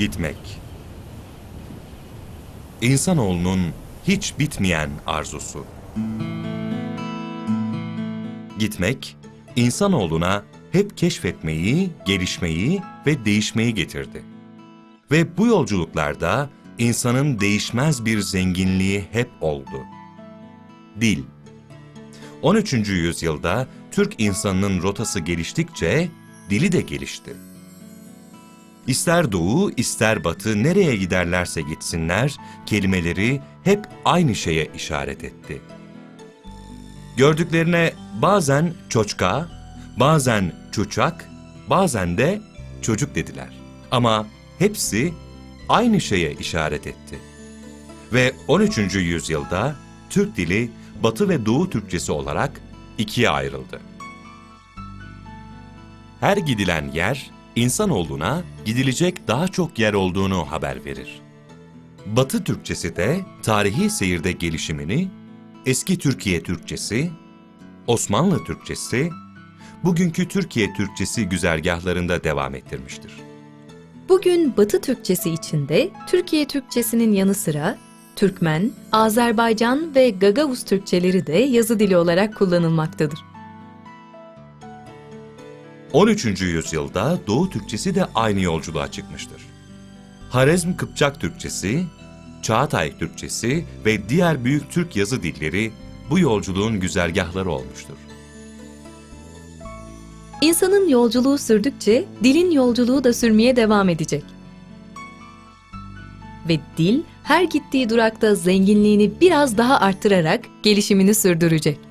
Gitmek. İnsanoğlunun hiç bitmeyen arzusu. Gitmek, insanoğluna hep keşfetmeyi, gelişmeyi ve değişmeyi getirdi. Ve bu yolculuklarda insanın değişmez bir zenginliği hep oldu. Dil. 13. yüzyılda Türk insanının rotası geliştikçe dili de gelişti. İster doğu, ister batı nereye giderlerse gitsinler, kelimeleri hep aynı şeye işaret etti. Gördüklerine bazen çoçka, bazen çuçak, bazen de çocuk dediler. Ama hepsi aynı şeye işaret etti. Ve 13. yüzyılda Türk dili Batı ve Doğu Türkçesi olarak ikiye ayrıldı. Her gidilen yer, insanoğluna gidilecek daha çok yer olduğunu haber verir. Batı Türkçesi de tarihi seyirde gelişimini, eski Türkiye Türkçesi, Osmanlı Türkçesi, bugünkü Türkiye Türkçesi güzergahlarında devam ettirmiştir. Bugün Batı Türkçesi içinde Türkiye Türkçesinin yanı sıra Türkmen, Azerbaycan ve Gagavuz Türkçeleri de yazı dili olarak kullanılmaktadır. 13. yüzyılda Doğu Türkçesi de aynı yolculuğa çıkmıştır. Harezm Kıpçak Türkçesi, Çağatay Türkçesi ve diğer büyük Türk yazı dilleri bu yolculuğun güzergahları olmuştur. İnsanın yolculuğu sürdükçe dilin yolculuğu da sürmeye devam edecek. Ve dil her gittiği durakta zenginliğini biraz daha arttırarak gelişimini sürdürecek.